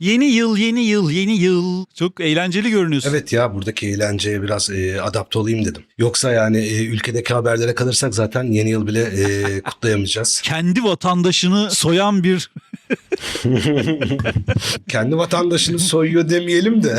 Yeni yıl, yeni yıl, yeni yıl. Çok eğlenceli görünüyorsun. Evet ya buradaki eğlenceye biraz e, adapte olayım dedim. Yoksa yani e, ülkedeki haberlere kalırsak zaten yeni yıl bile e, kutlayamayacağız. Kendi vatandaşını soyan bir Kendi vatandaşını soyuyor demeyelim de.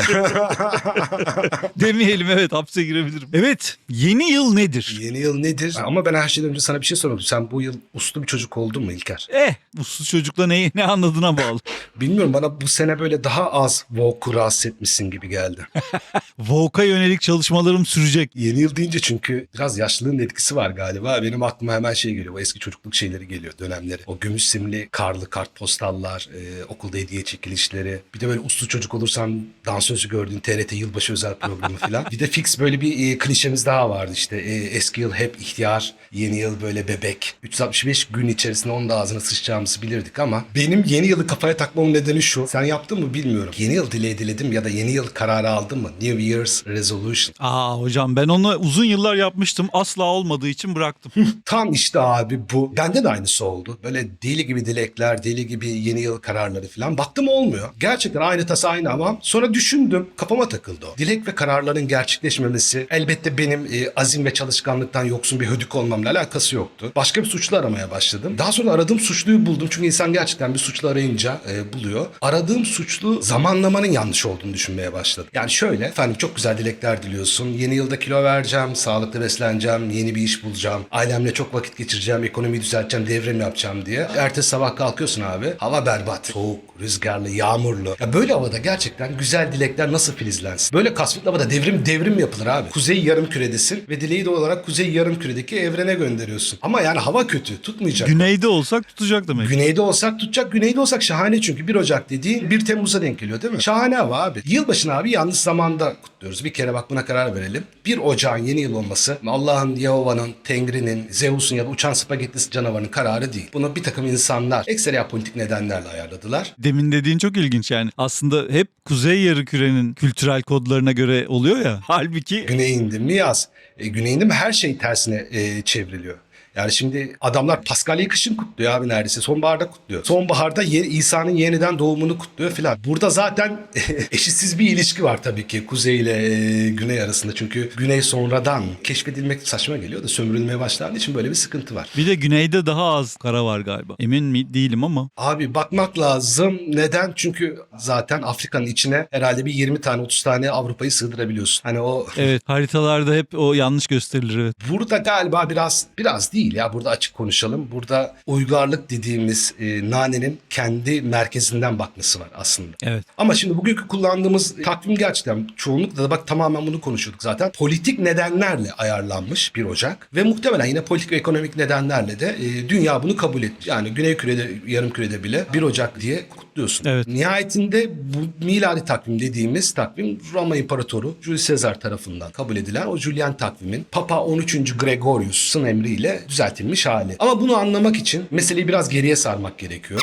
demeyelim evet hapse girebilirim. Evet yeni yıl nedir? yeni yıl nedir? Ama ben her şeyden önce sana bir şey soralım. Sen bu yıl uslu bir çocuk oldun mu İlker? Eh uslu çocukla ne, ne anladığına bağlı. Bilmiyorum bana bu sene böyle daha az Vogue'u rahatsız etmişsin gibi geldi. Vogue'a yönelik çalışmalarım sürecek. Yeni yıl deyince çünkü biraz yaşlılığın etkisi var galiba. Benim aklıma hemen şey geliyor. O eski çocukluk şeyleri geliyor dönemleri. O gümüş simli karlı kartpostallar, e, okulda hediye çekilişleri. Bir de böyle uslu çocuk olursan dansözü gördüğün TRT yılbaşı özel programı falan. Bir de fix böyle bir e, klişemiz daha vardı işte. E, eski yıl hep ihtiyar, yeni yıl böyle bebek. 365 gün içerisinde onun da ağzına sıçacağımızı bilirdik ama benim yeni yılı kafaya takmamın nedeni şu. Sen yaptın mı bilmiyorum. Yeni yıl dileği diledim ya da yeni yıl kararı aldın mı? New Year's Resolution. Aa hocam ben onu uzun yıllar yapmıştım. Asla olmadığı için bıraktım. Tam işte abi bu. Bende de aynısı oldu. Böyle deli gibi dilekler, deli gibi yeni yıl kararları falan. Baktım olmuyor. Gerçekten aynı tası aynı ama sonra düşündüm. Kafama takıldı o. Dilek ve kararların gerçekleşmemesi elbette benim e, azim ve çalışkanlıktan yoksun bir hödük olmamla alakası yoktu. Başka bir suçlu aramaya başladım. Daha sonra aradığım suçluyu buldum. Çünkü insan gerçekten bir suçlu arayınca e, buluyor. Aradığım suçlu zamanlamanın yanlış olduğunu düşünmeye başladım. Yani şöyle efendim çok güzel dilekler diliyorsun. Yeni yılda kilo vereceğim, sağlıklı besleneceğim, yeni bir iş bulacağım. Ailemle çok vakit geçireceğim, ekonomiyi düzelteceğim, devrim yapacağım diye. Ertesi sabah kalkıyorsun abi. Hava berbat. Soğuk, rüzgarlı, yağmurlu. Ya böyle havada gerçekten güzel dilekler nasıl filizlensin? Böyle kasvetli havada devrim devrim yapılır abi. Kuzey yarım küredesin ve dileği de olarak kuzey yarım küredeki evrene gönderiyorsun. Ama yani hava kötü, tutmayacak. Güneyde olsak tutacak demek. Güneyde olsak tutacak. Güneyde olsak şahane çünkü 1 Ocak dediğin 1 Temmuz'a denk geliyor değil mi? Şahane hava abi. Yılbaşını abi yanlış zamanda kutluyoruz. Bir kere bak buna karar verelim. 1 Ocak'ın yeni yıl olması Allah'ın, Yahova'nın, Tengri'nin, Zeus'un ya da uçan spagetti canavarının kararı değil. Bunu bir takım insanlar ekseriya politik nedenlerle ayarladılar. Demin dediğin çok ilginç yani. Aslında hep kuzey yarı kürenin kültürel kodlarına göre oluyor ya. Halbuki Güneyinde mi yaz? E, güneyinde mi her şey tersine e, çevriliyor. Yani şimdi adamlar Paskalya'yı kışın kutluyor abi neredeyse. Sonbaharda kutluyor. Sonbaharda ye- İsa'nın yeniden doğumunu kutluyor filan. Burada zaten eşitsiz bir ilişki var tabii ki Kuzey ile e, Güney arasında. Çünkü Güney sonradan keşfedilmek saçma geliyor da sömürülmeye başlandığı için böyle bir sıkıntı var. bir de güneyde daha az kara var galiba. Emin mi değilim ama. Abi bakmak lazım. Neden? Çünkü zaten Afrika'nın içine herhalde bir 20 tane 30 tane Avrupa'yı sığdırabiliyorsun. Hani o Evet haritalarda hep o yanlış gösterilir evet. Burada galiba biraz biraz değil ya burada açık konuşalım. Burada uygarlık dediğimiz e, nanenin kendi merkezinden bakması var aslında. Evet. Ama şimdi bugünkü kullandığımız takvim gerçekten çoğunlukla da bak tamamen bunu konuşuyorduk zaten. Politik nedenlerle ayarlanmış 1 Ocak ve muhtemelen yine politik ve ekonomik nedenlerle de e, dünya bunu kabul etmiş. Yani Güney Kürede, yarım kürede bile 1 Ocak diye kutluyorsun. Evet. Nihayetinde bu miladi takvim dediğimiz takvim Roma İmparatoru Julius Caesar tarafından kabul edilen o Julian takvimin Papa 13. Gregorius'un emriyle düzeltilmiş hali. Ama bunu anlamak için meseleyi biraz geriye sarmak gerekiyor.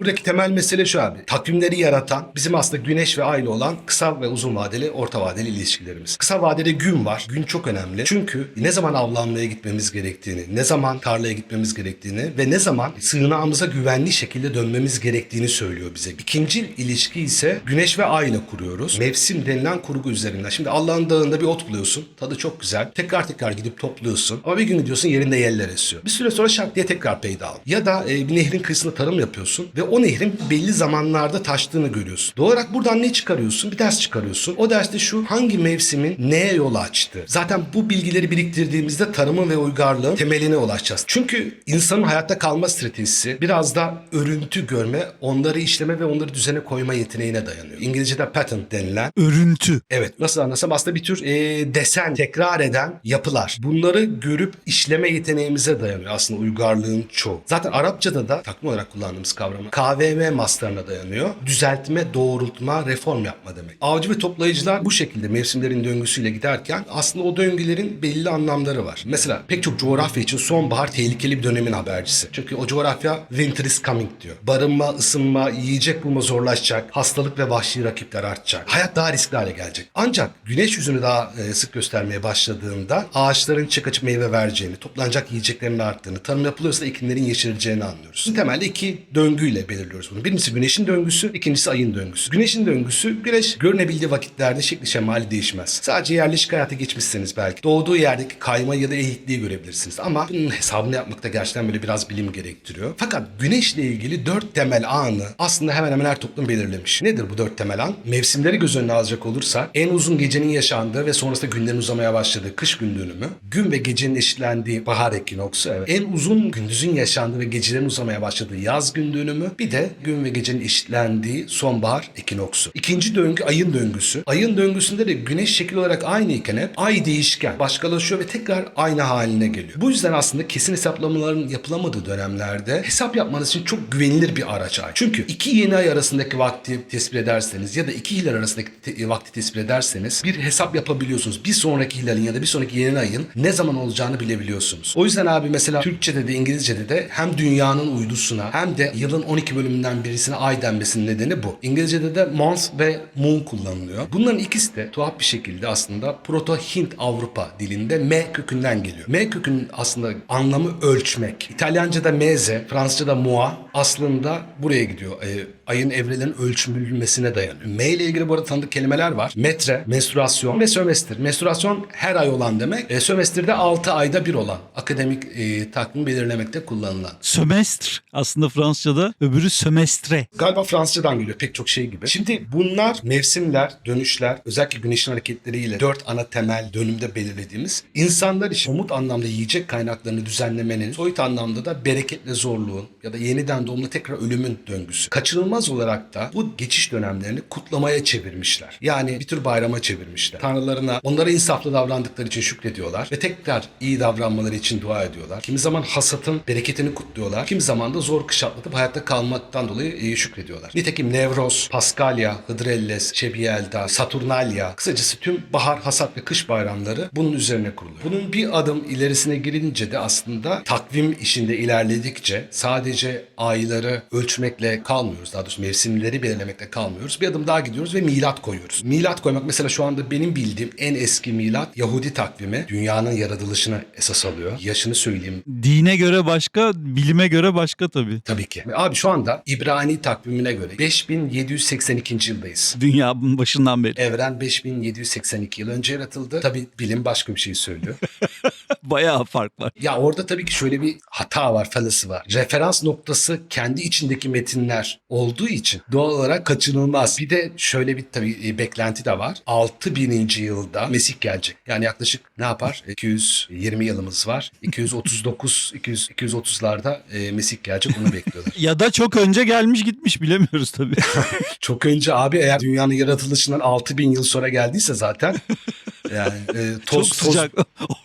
Buradaki temel mesele şu abi. Takvimleri yaratan bizim aslında güneş ve ay ile olan kısa ve uzun vadeli, orta vadeli ilişkilerimiz. Kısa vadede gün var. Gün çok önemli. Çünkü ne zaman avlanmaya gitmemiz gerektiğini, ne zaman tarlaya gitmemiz gerektiğini ve ne zaman sığınağımıza güvenli şekilde dönmemiz gerektiğini söylüyor bize. İkinci ilişki ise güneş ve ay ile kuruyoruz. Mevsim denilen kurgu üzerinden. Şimdi Allah'ın dağında bir ot buluyorsun. Tadı çok güzel. Tekrar tekrar gidip topluyorsun. Ama bir gün gidiyorsun yerinde yeller esiyor. Bir süre sonra şak diye tekrar peyda. Ya da e, bir nehrin kıyısında tarım yapıyorsun ve o nehrin belli zamanlarda taştığını görüyorsun. Doğal olarak buradan ne çıkarıyorsun? Bir ders çıkarıyorsun. O derste şu hangi mevsimin neye yol açtı? Zaten bu bilgileri biriktirdiğimizde tarımın ve uygarlığın temeline ulaşacağız. Çünkü insanın hayatta kalma stratejisi biraz da örüntü görme, onları işleme ve onları düzene koyma yeteneğine dayanıyor. İngilizce'de pattern denilen Örüntü. Evet nasıl anlasam aslında bir tür e, desen tekrar eden yapılar. Bunları görüp işleme yeteneğimize dayanıyor aslında uygarlığın çoğu. Zaten Arapçada da takma olarak kullandığımız kavramı KVM maslarına dayanıyor. Düzeltme, doğrultma, reform yapma demek. Avcı ve toplayıcılar bu şekilde mevsimlerin döngüsüyle giderken aslında o döngülerin belli anlamları var. Mesela pek çok coğrafya için sonbahar tehlikeli bir dönemin habercisi. Çünkü o coğrafya winter is coming diyor. Barınma, ısınma, yiyecek bulma zorlaşacak. Hastalık ve vahşi rakipler artacak. Hayat daha riskli hale gelecek. Ancak güneş yüzünü daha e, sık göstermeye başladığında ağaçların çık açıp meyve vereceğini, toplanacak yiyeceklerin arttığını, tarım yapılıyorsa iklimlerin yeşerileceğini anlıyoruz. Temelde iki döngüyle belirliyoruz bunu. Birincisi güneşin döngüsü, ikincisi ayın döngüsü. Güneşin döngüsü, güneş görünebildiği vakitlerde şekli şemali değişmez. Sadece yerleşik hayata geçmişseniz belki doğduğu yerdeki kayma ya da eğikliği görebilirsiniz. Ama bunun hesabını yapmakta gerçekten böyle biraz bilim gerektiriyor. Fakat güneşle ilgili dört temel anı aslında hemen hemen her toplum belirlemiş. Nedir bu dört temel an? Mevsimleri göz önüne alacak olursak en uzun gecenin yaşandığı ve sonrasında günlerin uzamaya başladığı kış gün dönümü, gün ve gecenin eşitlendiği bahar ekinoksu, evet. en uzun gündüzün yaşandığı ve gecelerin uzamaya başladığı yaz gün dönümü, bir de gün ve gecenin eşitlendiği sonbahar ekinoksu. İkinci döngü ayın döngüsü. Ayın döngüsünde de güneş şekil olarak aynı iken hep ay değişken, başkalaşıyor ve tekrar aynı haline geliyor. Bu yüzden aslında kesin hesaplamaların yapılamadığı dönemlerde hesap yapmanız için çok güvenilir bir araç ay. Çünkü iki yeni ay arasındaki vakti tespit ederseniz ya da iki hilal arasındaki te- vakti tespit ederseniz bir hesap yapabiliyorsunuz. Bir sonraki hilalin ya da bir sonraki yeni ayın ne zaman olacağını bilebiliyorsunuz. O yüzden abi mesela Türkçe'de de İngilizce'de de hem dünyanın uydusuna hem de yılın 12 bölümünden birisine ay denmesinin nedeni bu. İngilizce'de de month ve moon kullanılıyor. Bunların ikisi de tuhaf bir şekilde aslında Proto-Hint Avrupa dilinde M kökünden geliyor. M kökünün aslında anlamı ölçmek. İtalyanca'da meze, Fransızca'da mois aslında buraya gidiyor. Ee, ayın evrelerin ölçülmesine dayanıyor. M ile ilgili bu arada tanıdık kelimeler var. Metre, menstruasyon ve sömestr. Menstruasyon her ay olan demek. E, sömestr de 6 ayda bir olan. Akademik e, takvim belirlemekte kullanılan. Sömestr aslında Fransızca'da öbürü sömestre. Galiba Fransızcadan geliyor pek çok şey gibi. Şimdi bunlar mevsimler, dönüşler, özellikle güneşin hareketleriyle dört ana temel dönümde belirlediğimiz insanlar için somut anlamda yiyecek kaynaklarını düzenlemenin, soyut anlamda da bereketle zorluğun ya da yeniden doğumla tekrar ölümün döngüsü. Kaçınılmaz olarak da bu geçiş dönemlerini kutlamaya çevirmişler. Yani bir tür bayrama çevirmişler. Tanrılarına onlara insaflı davrandıkları için şükrediyorlar ve tekrar iyi davranmaları için dua ediyorlar. Kimi zaman hasatın bereketini kutluyorlar. Kimi zaman da zor kış atlatıp hayatta kalmaktan dolayı e, şükrediyorlar. Nitekim Nevroz, Paskalya, Hıdrellez, Şebiyelda, Saturnalya, kısacası tüm bahar, hasat ve kış bayramları bunun üzerine kuruluyor. Bunun bir adım ilerisine girince de aslında takvim işinde ilerledikçe sadece ayları ölçmekle kalmıyoruz. Daha doğrusu mevsimleri belirlemekle kalmıyoruz. Bir adım daha gidiyoruz ve milat koyuyoruz. Milat koymak mesela şu anda benim bildiğim en eski milat Yahudi takvimi. Dünyanın yaratılışını esas alıyor. Yaşını söyleyeyim Dine göre başka, bilime göre başka tabii. Tabii ki. Abi şu anda İbrani takvimine göre 5782. yıldayız. Dünyanın başından beri. Evren 5782 yıl önce yaratıldı. Tabii bilim başka bir şey söylüyor. Bayağı fark var. ya orada tabii ki şöyle bir hata var, falası var. Referans noktası kendi içindeki metinler olduğu için doğal olarak kaçınılmaz. Bir de şöyle bir tabii e, beklenti de var. 6000. yılda Mesih gelecek. Yani yaklaşık ne yapar? 220 yılımız var. 239 200 230'larda e, Mesih gelecek onu bekliyorlar. Ya da çok önce gelmiş gitmiş bilemiyoruz tabii. Çok önce abi eğer dünyanın yaratılışından 6000 yıl sonra geldiyse zaten yani e, toz çok toz sıcak.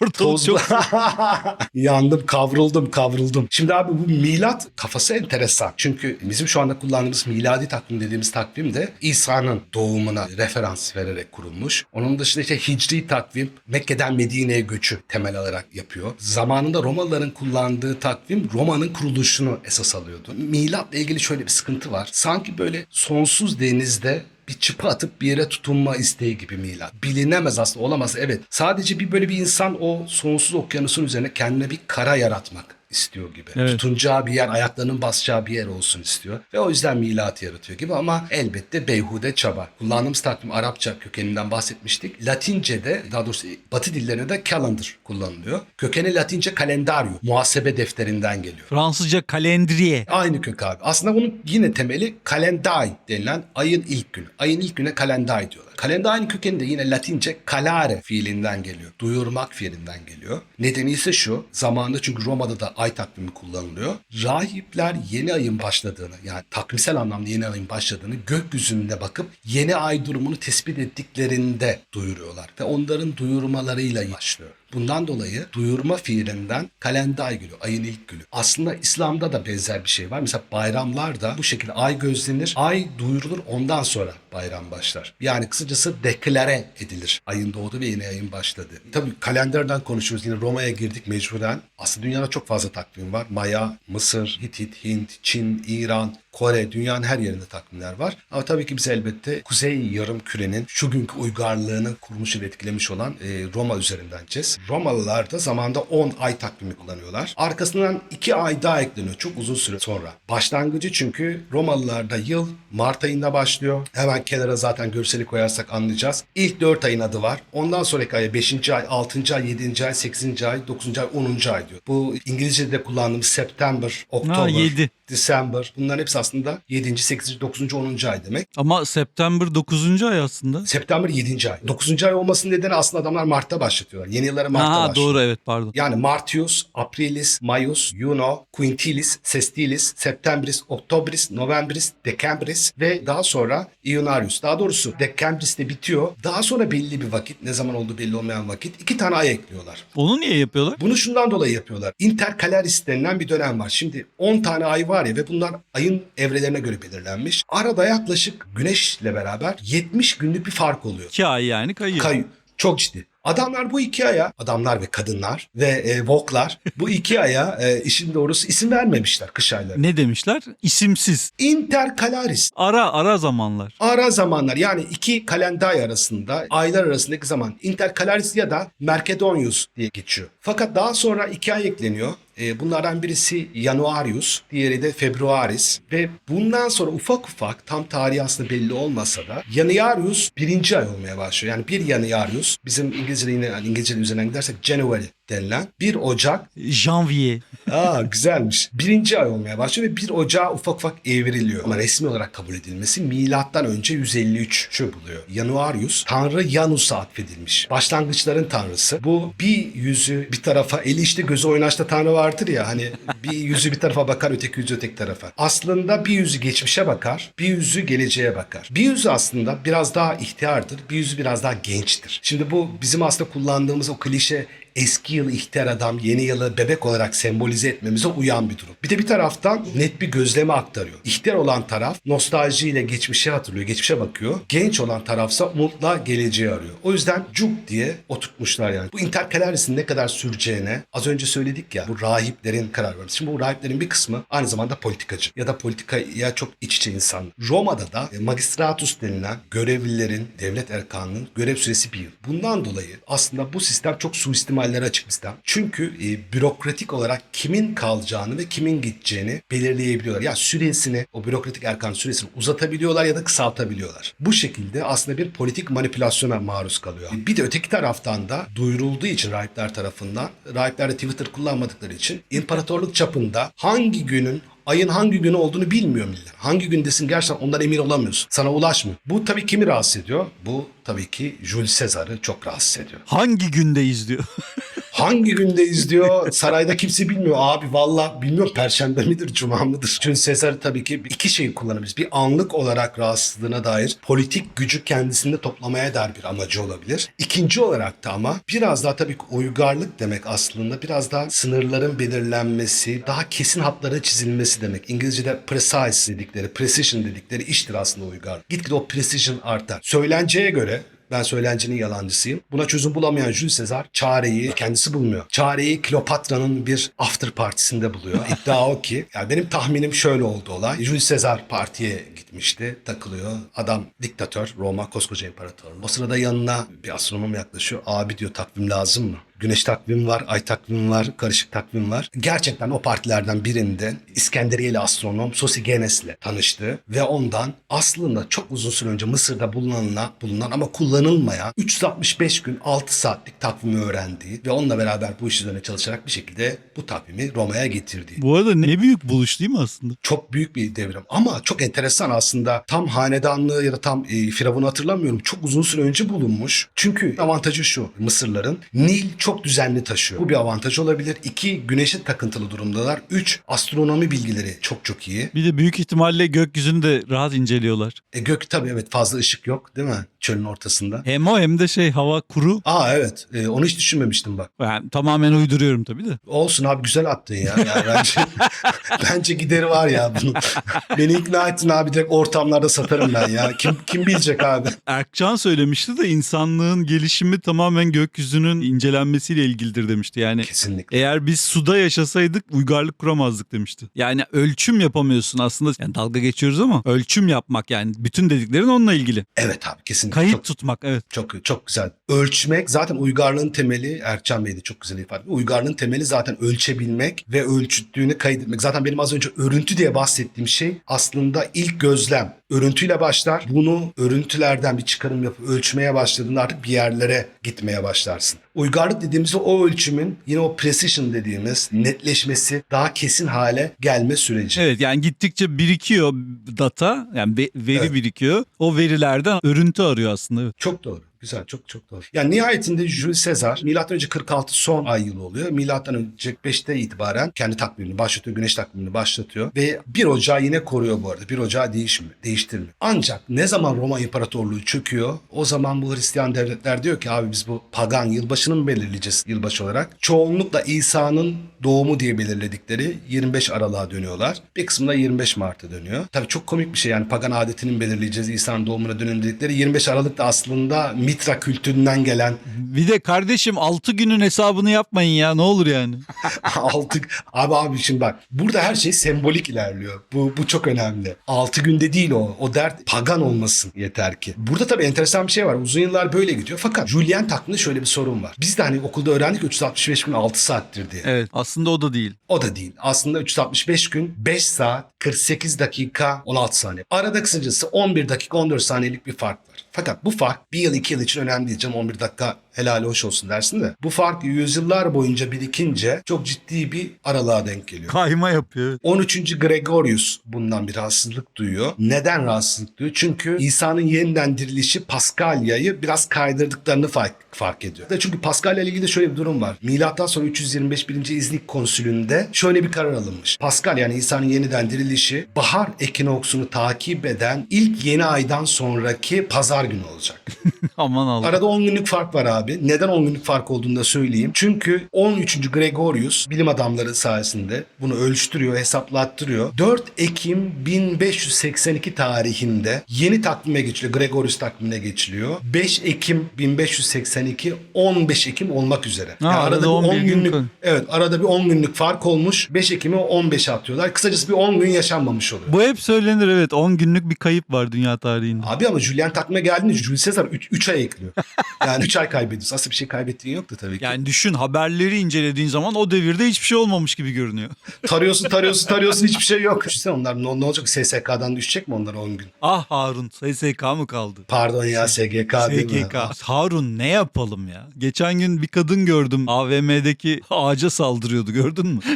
Ortalık toz çok yandım kavruldum kavruldum. Şimdi abi bu milat kafası enteresan. Çünkü bizim şu anda kullandığımız miladi takvim dediğimiz takvim de İsa'nın doğumuna referans vererek kurulmuş. Onun dışında işte hicri takvim Mekke'den Medine'ye göçü temel alarak yapıyor. Zamanında Romalıların kullandığı takvim Roma'nın kuruluşunu esas alıyordu. Milatla ilgili şöyle bir sıkıntı var. Sanki böyle sonsuz denizde bir çıpa atıp bir yere tutunma isteği gibi milat. Bilinemez aslında olamaz evet. Sadece bir böyle bir insan o sonsuz okyanusun üzerine kendine bir kara yaratmak istiyor gibi. Evet. Tutunacağı bir yer, ayaklarının basacağı bir yer olsun istiyor. Ve o yüzden milat yaratıyor gibi ama elbette beyhude çaba. Kullandığımız takvim Arapça kökeninden bahsetmiştik. Latince'de daha doğrusu Batı dillerinde de calendar kullanılıyor. Kökeni Latince kalendario, muhasebe defterinden geliyor. Fransızca kalendriye. Aynı kök abi. Aslında bunun yine temeli kalendai denilen ayın ilk günü. Ayın ilk güne kalendai diyorlar. Kalendai'nin kökeni de yine Latince calare fiilinden geliyor. Duyurmak fiilinden geliyor. Nedeni ise şu. Zamanında çünkü Roma'da da ay takvimi kullanılıyor. Rahipler yeni ayın başladığını yani takvimsel anlamda yeni ayın başladığını gökyüzünde bakıp yeni ay durumunu tespit ettiklerinde duyuruyorlar. Ve onların duyurmalarıyla başlıyor. Bundan dolayı duyurma fiilinden kalendai geliyor. Ayın ilk günü. Aslında İslam'da da benzer bir şey var. Mesela bayramlarda bu şekilde ay gözlenir. Ay duyurulur ondan sonra bayram başlar. Yani kısacası deklare edilir. Ayın doğdu ve yeni ayın başladı. Tabii kalenderden konuşuyoruz. Yine Roma'ya girdik mecburen. Aslında dünyada çok fazla takvim var. Maya, Mısır, Hitit, Hint, Çin, İran, Kore, dünyanın her yerinde takvimler var. Ama tabii ki biz elbette Kuzey yarım kürenin şu günkü uygarlığını kurmuş ve etkilemiş olan e, Roma üzerinden gideceğiz. Romalılar da zamanda 10 ay takvimi kullanıyorlar. Arkasından 2 ay daha ekleniyor çok uzun süre sonra. Başlangıcı çünkü Romalılarda yıl Mart ayında başlıyor. Hemen kenara zaten görseli koyarsak anlayacağız. İlk 4 ayın adı var. Ondan sonraki aya 5. ay, 6. ay, 7. ay, 8. ay, 9. ay, 10. ay diyor. Bu İngilizce'de kullandığımız September, October. December bunların hepsi aslında 7. 8. 9. 10. ay demek. Ama September 9. ay aslında. September 7. ay. 9. ay olmasının nedeni aslında adamlar Mart'ta başlatıyorlar. Yeni yılları Mart'ta Ha başlıyor. doğru evet pardon. Yani Martius, Aprilis, Maius, Juno, Quintilis, Sestilis, Septembris, Oktobris, Novembris, Decembris ve daha sonra Ionarius. Daha doğrusu Decembris de bitiyor. Daha sonra belli bir vakit, ne zaman olduğu belli olmayan vakit iki tane ay ekliyorlar. Onu niye yapıyorlar? Bunu şundan dolayı yapıyorlar. Intercalaris denilen bir dönem var. Şimdi 10 tane ay var ya ve bunlar ayın evrelerine göre belirlenmiş. Arada yaklaşık güneşle beraber 70 günlük bir fark oluyor. 2 ay yani kayıyor. Kay çok ciddi. Adamlar bu iki aya, adamlar ve kadınlar ve e, voklar bu iki aya e, işin doğrusu isim vermemişler kış aylarına. ne demişler? İsimsiz. Intercalaris. Ara ara zamanlar. Ara zamanlar yani iki kalender ay arasında aylar arasındaki zaman intercalaris ya da Mercedonius diye geçiyor. Fakat daha sonra iki ay ekleniyor. E, Bunlardan birisi Januarius, diğeri de Februaris ve bundan sonra ufak ufak tam tarihi aslında belli olmasa da Januarius birinci ay olmaya başlıyor. Yani bir Januarius bizim İngilizce'de yine yani İngilizce üzerinden gidersek January denilen 1 Ocak Janvier. Aa güzelmiş. Birinci ay olmaya başlıyor ve 1 Ocağı ufak ufak evriliyor. Ama resmi olarak kabul edilmesi milattan önce 153 şu buluyor. Januarius Tanrı Janus'a atfedilmiş. Başlangıçların tanrısı. Bu bir yüzü bir tarafa eli işte gözü oynaşta tanrı vardır ya hani bir yüzü bir tarafa bakar öteki yüzü öteki tarafa. Aslında bir yüzü geçmişe bakar bir yüzü geleceğe bakar. Bir yüzü aslında biraz daha ihtiyardır bir yüzü biraz daha gençtir. Şimdi bu bizim aslında kullandığımız o klişe eski yılı ihtiyar adam, yeni yılı bebek olarak sembolize etmemize uyan bir durum. Bir de bir taraftan net bir gözleme aktarıyor. İhtiyar olan taraf nostaljiyle geçmişe hatırlıyor, geçmişe bakıyor. Genç olan tarafsa umutla geleceği arıyor. O yüzden cuk diye oturtmuşlar yani. Bu interkalaris'in ne kadar süreceğine az önce söyledik ya bu rahiplerin karar vermesi. Şimdi bu rahiplerin bir kısmı aynı zamanda politikacı ya da politikaya çok iç içe insan. Roma'da da e, magistratus denilen görevlilerin, devlet erkanının görev süresi bir yıl. Bundan dolayı aslında bu sistem çok suistimallere açık sistem. Çünkü e, bürokratik olarak kimin kalacağını ve kimin gideceğini belirleyebiliyorlar. Ya süresini, o bürokratik erkan süresini uzatabiliyorlar ya da kısaltabiliyorlar. Bu şekilde aslında bir politik manipülasyona maruz kalıyor. Bir de öteki taraftan da duyurulduğu için rahipler tarafından, rahipler de Twitter kullanmadıkları için imparatorluk çapında hangi günün ayın hangi günü olduğunu bilmiyor millet. Hangi gündesin gerçekten ondan emin olamıyorsun. Sana ulaşmıyor. Bu tabii kimi rahatsız ediyor? Bu tabii ki Jules Caesar'ı çok rahatsız ediyor. Hangi gündeyiz diyor. Hangi gündeyiz diyor. Sarayda kimse bilmiyor. Abi valla bilmiyorum perşembe midir cuma mıdır? Çünkü Sezar tabii ki iki şeyi kullanabilir. Bir anlık olarak rahatsızlığına dair politik gücü kendisinde toplamaya dair bir amacı olabilir. İkinci olarak da ama biraz daha tabii ki uygarlık demek aslında biraz daha sınırların belirlenmesi, daha kesin hatların çizilmesi demek. İngilizce'de precise dedikleri, precision dedikleri iştir aslında uygarlık. Gitgide o precision artar. Söylenceye göre ben söylencinin yalancısıyım. Buna çözüm bulamayan Jules Caesar çareyi kendisi bulmuyor. Çareyi Kleopatra'nın bir after partisinde buluyor. İddia o ki yani benim tahminim şöyle oldu olay. Jules Caesar partiye gitmişti. Takılıyor. Adam diktatör. Roma koskoca imparator. O sırada yanına bir astronom yaklaşıyor. Abi diyor takvim lazım mı? Güneş takvimi var, ay takvimi var, karışık takvim var. Gerçekten o partilerden birinde İskenderiyeli astronom Sosigenes'le tanıştı ve ondan aslında çok uzun süre önce Mısır'da bulunan, bulunan ama kullanılmayan 365 gün 6 saatlik takvimi öğrendiği ve onunla beraber bu iş üzerine çalışarak bir şekilde bu takvimi Roma'ya getirdiği. Bu arada ne büyük buluş değil mi aslında? Çok büyük bir devrim ama çok enteresan aslında tam hanedanlığı ya da tam e, firavunu hatırlamıyorum. Çok uzun süre önce bulunmuş. Çünkü avantajı şu Mısırların Nil çok düzenli taşıyor. Bu bir avantaj olabilir. İki güneşe takıntılı durumdalar. Üç astronomi bilgileri çok çok iyi. Bir de büyük ihtimalle gökyüzünü de rahat inceliyorlar. E, gök tabii evet fazla ışık yok değil mi? Çölün ortasında. Hem o hem de şey hava kuru. Aa evet E, onu hiç düşünmemiştim bak. Yani tamamen uyduruyorum tabii de. Olsun abi güzel attın ya. Yani bence, bence gideri var ya bunun. Beni ikna ettin abi direkt ortamlarda satarım ben ya. Kim, kim bilecek abi? Erkcan söylemişti de insanlığın gelişimi tamamen gökyüzünün incelenmesi gelmesiyle ilgilidir demişti. Yani Kesinlikle. eğer biz suda yaşasaydık uygarlık kuramazdık demişti. Yani ölçüm yapamıyorsun aslında. Yani dalga geçiyoruz ama ölçüm yapmak yani bütün dediklerin onunla ilgili. Evet abi kesinlikle. Kayıt Çok- tutmak evet. Çok çok güzel. Ölçmek zaten uygarlığın temeli Erçan Bey de çok güzel ifade ediyor. Uygarlığın temeli zaten ölçebilmek ve ölçüttüğünü kaydetmek. Zaten benim az önce örüntü diye bahsettiğim şey aslında ilk gözlem. Örüntüyle başlar. Bunu örüntülerden bir çıkarım yapıp ölçmeye başladığında artık bir yerlere gitmeye başlarsın. Uygarlık dediğimizde o ölçümün yine o precision dediğimiz netleşmesi daha kesin hale gelme süreci. Evet yani gittikçe birikiyor data yani veri Evet. birikiyor. O verilerden örüntü arıyor aslında. Evet. Çok doğru. Güzel. Çok çok doğru. Yani nihayetinde Jules Caesar milattan önce 46 son ay yılı oluyor. Milattan önce 5'te itibaren kendi takvimini başlatıyor. Güneş takvimini başlatıyor. Ve 1 Ocağı yine koruyor bu arada. 1 Ocağı değişmiyor. Değiştirmiyor. Ancak ne zaman Roma İmparatorluğu çöküyor o zaman bu Hristiyan devletler diyor ki abi biz bu pagan yılbaşını mı belirleyeceğiz yılbaşı olarak? Çoğunlukla İsa'nın doğumu diye belirledikleri 25 Aralık'a dönüyorlar. Bir kısmında 25 Mart'a dönüyor. Tabii çok komik bir şey yani pagan adetini mi belirleyeceğiz İsa'nın doğumuna dönelim dedikleri 25 Aralık da aslında Mitra kültüründen gelen Bir de kardeşim 6 günün hesabını yapmayın ya ne olur yani. altı abi abi şimdi bak burada her şey sembolik ilerliyor. Bu bu çok önemli. 6 günde değil o. O dert pagan olmasın yeter ki. Burada tabii enteresan bir şey var. Uzun yıllar böyle gidiyor. Fakat Julian takviminde şöyle bir sorun var. Biz de hani okulda öğrendik 365 gün 6 saattir diye. Evet aslında o da değil. O da değil. Aslında 365 gün 5 saat 48 dakika 16 saniye. Arada kısacası 11 dakika 14 saniyelik bir fark. Fakat bu fark bir yıl iki yıl için önemli değil canım. 11 dakika helal hoş olsun dersin de. Bu fark yüzyıllar boyunca birikince çok ciddi bir aralığa denk geliyor. Kayma yapıyor. evet. 13. Gregorius bundan bir rahatsızlık duyuyor. Neden rahatsızlık duyuyor? Çünkü İsa'nın yeniden dirilişi Paskalya'yı biraz kaydırdıklarını fark, fark ediyor. Çünkü Paskalya ile ilgili de şöyle bir durum var. Milattan sonra 325 1. İznik konsülünde şöyle bir karar alınmış. Paskalya yani İsa'nın yeniden dirilişi bahar ekinoksunu takip eden ilk yeni aydan sonraki pazar günü olacak. Aman Allah. Arada 10 günlük fark var abi. Neden 10 günlük fark olduğunu da söyleyeyim. Çünkü 13. Gregorius bilim adamları sayesinde bunu ölçtürüyor, hesaplattırıyor. 4 Ekim 1582 tarihinde yeni takvime geçiliyor. Gregorius takvimine geçiliyor. 5 Ekim 1582 15 Ekim olmak üzere. Ha, arada bir 11 gün günlük kal- Evet, arada bir 10 günlük fark olmuş. 5 Ekim'i 15'e atıyorlar. Kısacası bir 10 gün yaşanmamış oluyor. Bu hep söylenir evet 10 günlük bir kayıp var dünya tarihinde. Abi ama Julian takvime geldiğinde Jules Caesar 3 ay ekliyor. Yani 3 ay kaybediyorsun. Aslında bir şey kaybettiğin yoktu tabii ki. Yani düşün haberleri incelediğin zaman o devirde hiçbir şey olmamış gibi görünüyor. Tarıyorsun tarıyorsun tarıyorsun hiçbir şey yok. Düşünsene onlar ne, ne olacak SSK'dan düşecek mi onlar 10 gün? Ah Harun SSK mı kaldı? Pardon ya SGK değil mi? SGK. Harun ne yapalım ya? Geçen gün bir kadın gördüm AVM'deki ağaca saldırıyordu gördün mü?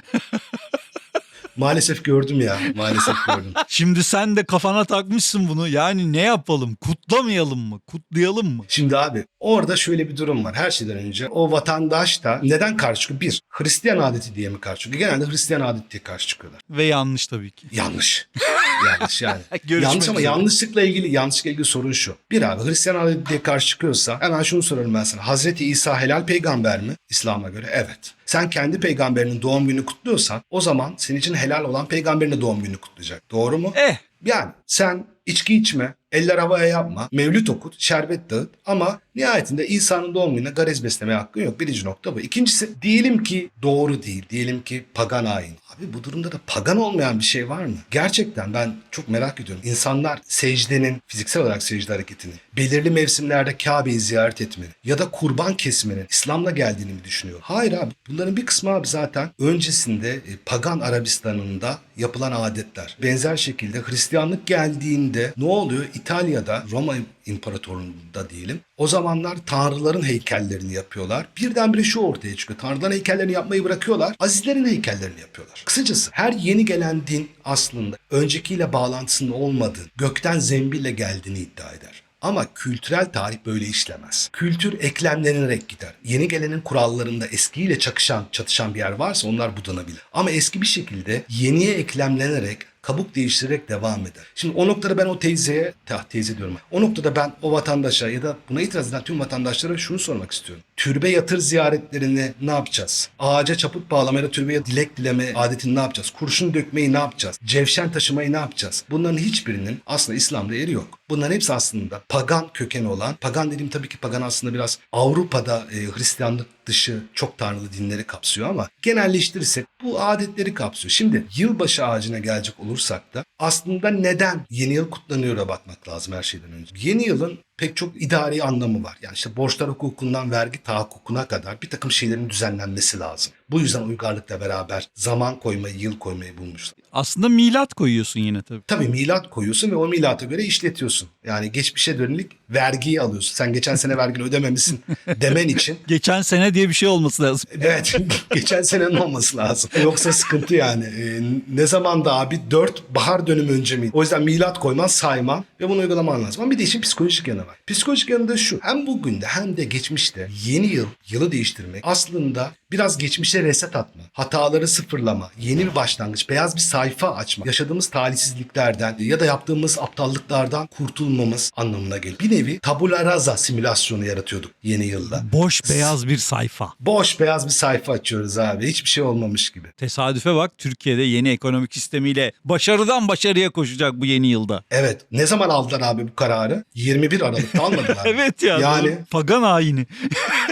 Maalesef gördüm ya. Maalesef gördüm. Şimdi sen de kafana takmışsın bunu. Yani ne yapalım? Kutlamayalım mı? Kutlayalım mı? Şimdi abi orada şöyle bir durum var. Her şeyden önce o vatandaş da neden karşı çıkıyor? Bir, Hristiyan adeti diye mi karşı çıkıyor? Genelde Hristiyan adeti diye karşı çıkıyorlar. Ve yanlış tabii ki. Yanlış. yanlış yani. Görüşmek yanlış ama üzere. yanlışlıkla ilgili yanlışlıkla ilgili sorun şu. Bir abi Hristiyan adeti diye karşı çıkıyorsa hemen şunu sorarım ben sana. Hazreti İsa helal peygamber mi? İslam'a göre evet. Sen kendi peygamberinin doğum gününü kutluyorsan o zaman senin için helal olan peygamberin de doğum gününü kutlayacak. Doğru mu? Eh Yani sen içki içme, eller havaya yapma, mevlüt okut, şerbet dağıt ama nihayetinde İsa'nın doğum gününe garez beslemeye hakkın yok. Birinci nokta bu. İkincisi diyelim ki doğru değil, diyelim ki pagan ayin. Abi bu durumda da pagan olmayan bir şey var mı? Gerçekten ben çok merak ediyorum. İnsanlar secdenin, fiziksel olarak secde hareketini, belirli mevsimlerde Kabe'yi ziyaret etmeni ya da kurban kesmenin İslam'la geldiğini mi düşünüyor? Hayır abi. Bunların bir kısmı abi zaten öncesinde e, pagan Arabistan'ında yapılan adetler. Benzer şekilde Hristiyanlık geldiğinde ne oluyor? İtalya'da Roma İmparatorluğu'nda diyelim. O zamanlar tanrıların heykellerini yapıyorlar. Birdenbire şu ortaya çıkıyor. Tanrıların heykellerini yapmayı bırakıyorlar. Azizlerin heykellerini yapıyorlar. Kısacası her yeni gelen din aslında öncekiyle bağlantısının olmadığı, gökten zembille geldiğini iddia eder. Ama kültürel tarih böyle işlemez. Kültür eklemlenerek gider. Yeni gelenin kurallarında eskiyle çakışan, çatışan bir yer varsa onlar budanabilir. Ama eski bir şekilde yeniye eklemlenerek kabuk değiştirerek devam eder. Şimdi o noktada ben o teyzeye, teyze diyorum. O noktada ben o vatandaşa ya da buna itiraz eden tüm vatandaşlara şunu sormak istiyorum. Türbe yatır ziyaretlerini ne yapacağız? Ağaca çaput bağlamayla türbeye dilek dileme adetini ne yapacağız? Kurşun dökmeyi ne yapacağız? Cevşen taşımayı ne yapacağız? Bunların hiçbirinin aslında İslam'da yeri yok. Bunların hepsi aslında pagan kökeni olan, pagan dediğim tabii ki pagan aslında biraz Avrupa'da e, Hristiyanlık dışı çok tanrılı dinleri kapsıyor ama genelleştirirsek bu adetleri kapsıyor. Şimdi yılbaşı ağacına gelecek olursak da aslında neden yeni yıl kutlanıyor'a bakmak lazım her şeyden önce. Yeni yılın pek çok idari anlamı var. Yani işte borçlar hukukundan vergi tahakkukuna kadar bir takım şeylerin düzenlenmesi lazım. Bu yüzden uygarlıkla beraber zaman koymayı, yıl koymayı bulmuşlar. Aslında milat koyuyorsun yine tabii. Tabii milat koyuyorsun ve o milata göre işletiyorsun. Yani geçmişe dönük vergiyi alıyorsun. Sen geçen sene vergini ödememişsin demen için Geçen sene diye bir şey olması lazım. Evet. Geçen senenin olması lazım. Yoksa sıkıntı yani. Ee, ne zaman da abi 4 bahar dönümü önce mi? O yüzden milat koyman, sayman ve bunu uygulaman lazım. Ama bir de işin psikolojik yanı var. Psikolojik yanı da şu. Hem bugün de hem de geçmişte yeni yıl, yılı değiştirmek aslında biraz geçmişe reset atma, hataları sıfırlama, yeni bir başlangıç, beyaz bir sayfa açma, yaşadığımız talihsizliklerden ya da yaptığımız aptallıklardan kurtulmamız anlamına gelir. Bir nevi tabula rasa simülasyonu yaratıyorduk yeni yılda. Boş beyaz bir sayfa. Boş beyaz bir sayfa açıyoruz abi. Hiçbir şey olmamış gibi. Tesadüfe bak Türkiye'de yeni ekonomik sistemiyle başarıdan başarıya koşacak bu yeni yılda. Evet. Ne zaman aldılar abi bu kararı? 21 Aralık'ta almadılar. Evet ya. Yani pagan ayini.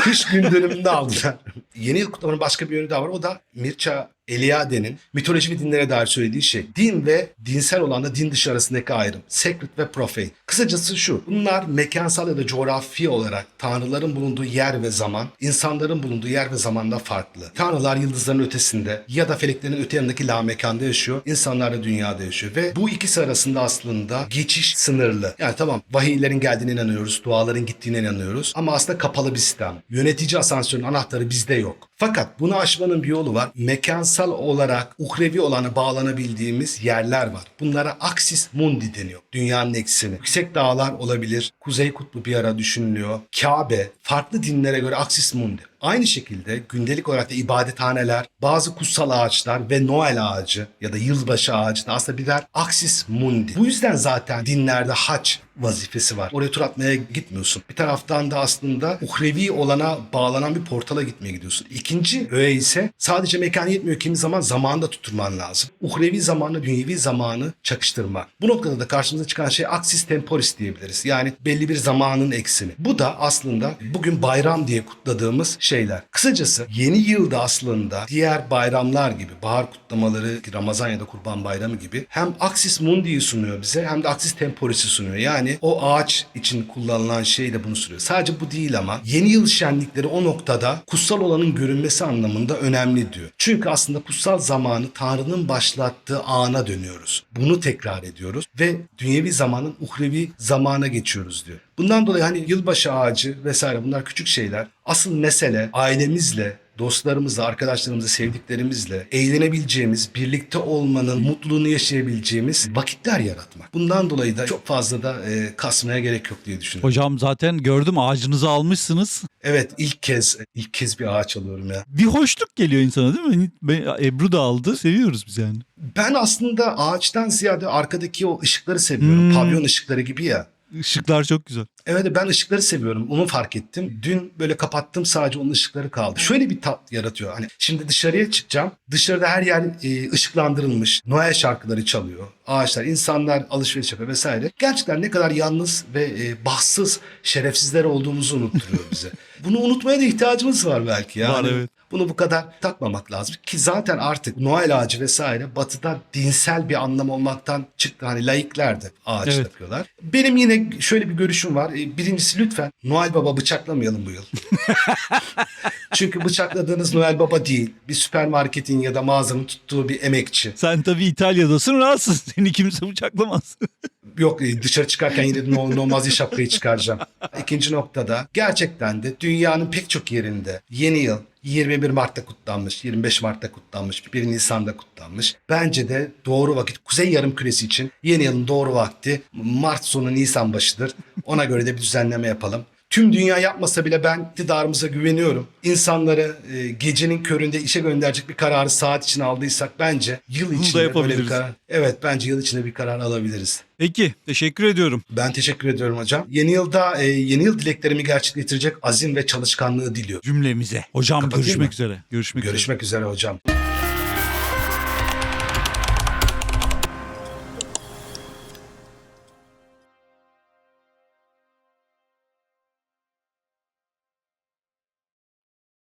Kış gün dönümünde aldılar. Yeni yıl kutlamanın başka bir yönü daha var. O da Mirça Eliade'nin mitoloji ve dinlere dair söylediği şey. Din ve dinsel olan da din dışı arasındaki ayrım. Sacred ve profane. Kısacası şu. Bunlar mekansal ya da coğrafi olarak tanrıların bulunduğu yer ve zaman, insanların bulunduğu yer ve zamanda farklı. Tanrılar yıldızların ötesinde ya da feleklerin öte yanındaki la mekanda yaşıyor. İnsanlar da dünyada yaşıyor. Ve bu ikisi arasında aslında geçiş sınırlı. Yani tamam vahiylerin geldiğine inanıyoruz, duaların gittiğine inanıyoruz. Ama aslında kapalı bir sistem. Yönetici asansörün anahtarı bizde yok. Fakat bunu aşmanın bir yolu var. Mekansal olarak uhrevi olana bağlanabildiğimiz yerler var. Bunlara aksis mundi deniyor. Dünyanın ekseni. Yüksek dağlar olabilir. Kuzey kutbu bir ara düşünülüyor. Kabe. Farklı dinlere göre aksis mundi. Aynı şekilde gündelik olarak da ibadethaneler, bazı kutsal ağaçlar ve Noel ağacı ya da yılbaşı ağacı da aslında birer aksis mundi. Bu yüzden zaten dinlerde hac vazifesi var. Oraya tur atmaya gitmiyorsun. Bir taraftan da aslında uhrevi olana bağlanan bir portala gitmeye gidiyorsun. İkinci öğe ise sadece mekan yetmiyor. Kimi zaman zamanı da tutturman lazım. Uhrevi zamanla dünyevi zamanı çakıştırmak. Bu noktada da karşımıza çıkan şey aksis temporis diyebiliriz. Yani belli bir zamanın eksimi. Bu da aslında bugün bayram diye kutladığımız şeyler. Kısacası yeni yılda aslında diğer bayramlar gibi bahar kutlamaları, Ramazan ya da Kurban Bayramı gibi hem aksis mundi'yi sunuyor bize hem de aksis temporis'i sunuyor. Yani o ağaç için kullanılan şey de bunu sunuyor. Sadece bu değil ama yeni yıl şenlikleri o noktada kutsal olanın görünmesi anlamında önemli diyor. Çünkü aslında kutsal zamanı Tanrı'nın başlattığı ana dönüyoruz. Bunu tekrar ediyoruz ve dünyevi zamanın uhrevi zamana geçiyoruz diyor. Bundan dolayı hani yılbaşı ağacı vesaire bunlar küçük şeyler. Asıl mesele ailemizle, dostlarımızla, arkadaşlarımızla, sevdiklerimizle eğlenebileceğimiz, birlikte olmanın mutluluğunu yaşayabileceğimiz vakitler yaratmak. Bundan dolayı da çok fazla da e, kasmaya gerek yok diye düşünüyorum. Hocam zaten gördüm ağacınızı almışsınız. Evet ilk kez ilk kez bir ağaç alıyorum ya. Bir hoşluk geliyor insana değil mi? Ebru da aldı. Seviyoruz biz yani. Ben aslında ağaçtan ziyade arkadaki o ışıkları seviyorum. Hmm. Pavyon ışıkları gibi ya. Işıklar çok güzel. Evet ben ışıkları seviyorum. Onu fark ettim. Dün böyle kapattım sadece onun ışıkları kaldı. Şöyle bir tat yaratıyor. Hani şimdi dışarıya çıkacağım. Dışarıda her yer e, ışıklandırılmış. Noel şarkıları çalıyor. Ağaçlar, insanlar alışveriş yapıyor vesaire. Gerçekten ne kadar yalnız ve e, bahtsız şerefsizler olduğumuzu unutturuyor bize. Bunu unutmaya da ihtiyacımız var belki. Yani. Var, evet. Bunu bu kadar takmamak lazım. Ki zaten artık Noel ağacı vesaire batıda dinsel bir anlam olmaktan çıktı. Hani laikler de ağaç Evet. takıyorlar. Benim yine şöyle bir görüşüm var. Birincisi lütfen Noel Baba bıçaklamayalım bu yıl. Çünkü bıçakladığınız Noel Baba değil. Bir süpermarketin ya da mağazanın tuttuğu bir emekçi. Sen tabii İtalya'dasın rahatsın. Seni kimse bıçaklamaz. Yok e, dışarı çıkarken yine no, Nomazi şapkayı çıkaracağım. İkinci noktada gerçekten de dünyanın pek çok yerinde yeni yıl 21 Mart'ta kutlanmış, 25 Mart'ta kutlanmış, 1 Nisan'da kutlanmış. Bence de doğru vakit Kuzey Yarımküresi için yeni yılın doğru vakti Mart sonu Nisan başıdır. Ona göre de bir düzenleme yapalım. Tüm dünya yapmasa bile ben iktidarımıza güveniyorum. İnsanları e, gecenin köründe işe gönderecek bir kararı saat için aldıysak bence yıl içinde böyle bir karar. Evet bence yıl içinde bir karar alabiliriz. Peki teşekkür ediyorum. Ben teşekkür ediyorum hocam. Yeni yılda e, yeni yıl dileklerimi gerçekleştirecek azim ve çalışkanlığı diliyorum. Cümlemize. Hocam Kapatayım görüşmek mı? üzere. Görüşmek üzere. Görüşmek üzere hocam.